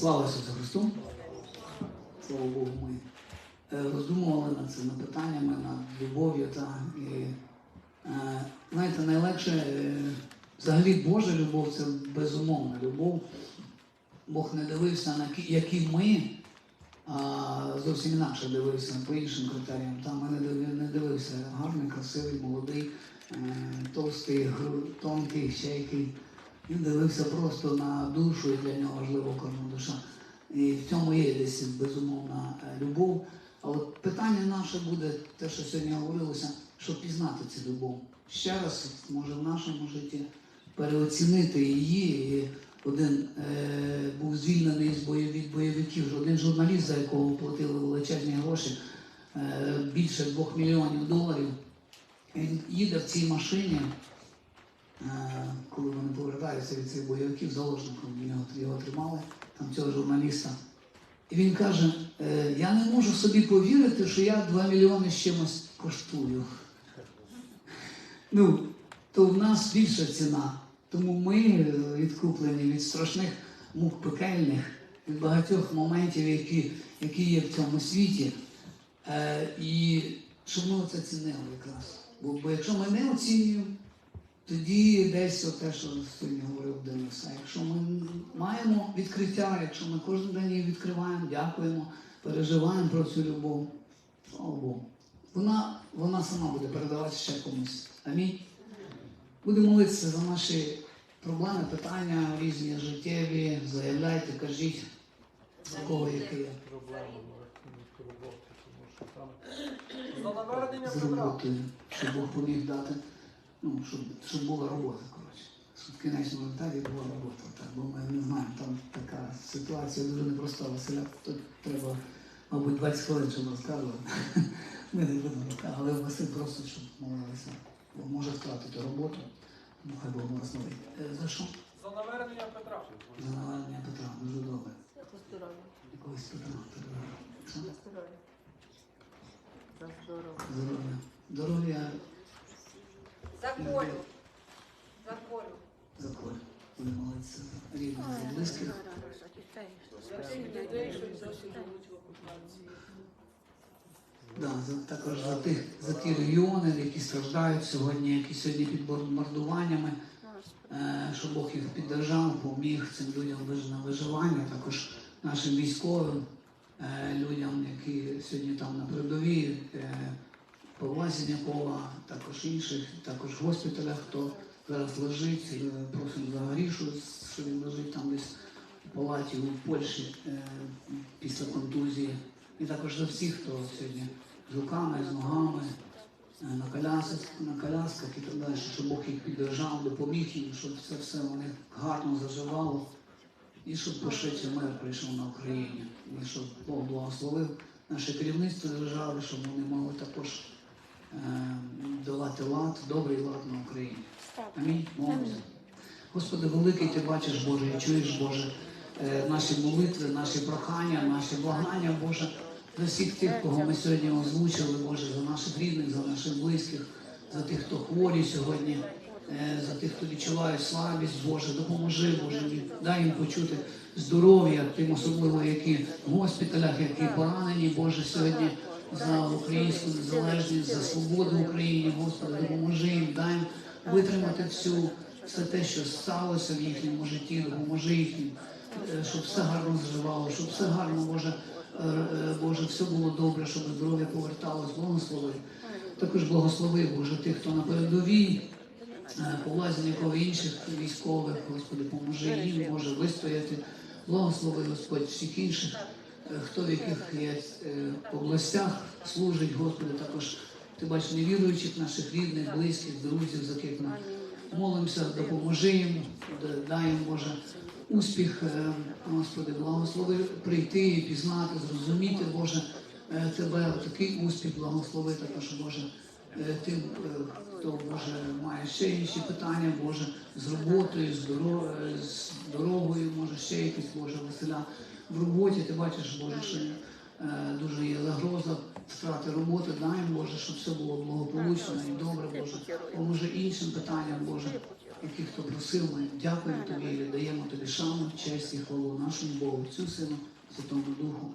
Слава Ісусу Христу! Слава Богу, ми е, роздумували над цими питаннями, над любов'ю та і, е, знаєте, найлегше е, взагалі Божа любов це безумовна любов. Бог не дивився на які ми, а зовсім інакше дивився по іншим критеріям. Там див- не дивився гарний, красивий, молодий, товстий, тонкий, ще який. Він дивився просто на душу, і для нього важливо кожна душа. І в цьому є десь безумовна любов. А от питання наше буде, те, що сьогодні говорилося, щоб пізнати цю любов. Ще раз, може, в нашому житті переоцінити її. І один е, був звільнений з від бойовиків, один журналіст, за якого платили величезні гроші, е, більше двох мільйонів доларів. Він їде в цій машині, коли вони повертаються від цих бойовиків, заложником його, його тримали, там цього журналіста. І він каже: е, я не можу собі повірити, що я 2 мільйони з чимось коштую. Ну, то в нас більша ціна. Тому ми е, відкуплені від страшних мук пекельних, від багатьох моментів, які, які є в цьому світі. Е, і щоб ми це цінили якраз. Бо, бо якщо ми не оцінюємо, тоді десь те, що сьогодні говорив Денис. А якщо ми маємо відкриття, якщо ми кожен день її відкриваємо, дякуємо, переживаємо про цю любов, слава Богу. Вона, вона сама буде передавати ще комусь. Амінь. Будемо молитися за наші проблеми, питання різні життєві. Заявляйте, кажіть, у кого які є. проблема роботи, що з Бог поміг дати, ну, щоб, щоб була робота, коротше. Щоб в кінечному етапі була робота. Так, бо ми не знаємо, там така ситуація дуже непроста. Василя тут треба, мабуть, 20 хвилин, щоб розказувати. Ми не будемо розказувати, але Василь просить, щоб молилися. Бо може втратити роботу. Ну, хай Бог благословить. Е, За що? За навернення Петра. За наведення Петра. Дуже добре. Якогось Петра. Здоров'я. За здоров'я. Здоров'я. Здоров'я За Колю. За Колю. за Колю. Будемо рідних, за близьких. За тих людей, що досі живуть в окупації. Да, за, також за тих за ті регіони, які страждають сьогодні, які сьогодні під бомбардуваннями, е, щоб Бог їх піддержав, поміг цим людям на виживання, також нашим військовим е, людям, які сьогодні там на передовій, е, Павла Сінякова, також інших, також в госпіталях, хто зараз лежить, е, просимо за Гарішу, що він лежить там десь у палаті у Польщі е, після контузії. І також за всіх, хто сьогодні з руками, з ногами, е, на колясках, на колясках і так далі, щоб Бог їх піддержав, допоміг їм, щоб це все них гарно заживало. І щоб пошвидше мир прийшов на Україні. І щоб Бог благословив наше керівництво держави, щоб вони могли також е, давати лад, добрий лад на Україні. Амінь. Молимося. Господи, великий ти бачиш, Боже, і чуєш, Боже, е, наші молитви, наші прохання, наші благання, Боже, за всіх тих, кого ми сьогодні озвучили, Боже, за наших рідних, за наших близьких, за тих, хто хворі сьогодні, е, за тих, хто відчуває слабість, Боже, допоможи, Боже, дай їм почути здоров'я, тим особливо, які в госпіталях, які поранені, Боже, сьогодні за українську незалежність, за свободу в Україні, Господи, допоможи їм, дай їм витримати всю все те, що сталося в їхньому житті, допоможи їхнім, е, щоб все гарно зживало, щоб все гарно, Боже, е, е, Боже, все було добре, щоб здоров'я поверталось, благослови. Також благослови, Боже, тих, хто на передовій, Павла інших військових, Господи, поможи їм, Боже, вистояти. Благослови, Господь, всіх інших, хто в яких є е, областях служить, Господи, також ти бачиш невіруючих наших рідних, близьких, друзів, за яких ми молимося, допоможи їм, дай їм, Боже, успіх, е, Господи, благослови прийти і пізнати, зрозуміти, Боже, е, Тебе, такий успіх, благослови також, Боже, е, тим, е, хто, Боже, має ще інші питання, Боже, з роботою, з, е, з дорогою, може, ще якісь, Боже, Василя в роботі, ти бачиш, Боже, що е, дуже є загроза втрати роботи, дай Боже, щоб все було благополучно і добре, Боже. Поможе іншим питанням, Боже. яких хто просив, ми дякуємо тобі і віддаємо тобі шану, честь і хвалу нашому Богу, Отцю Сину, Святому Духу.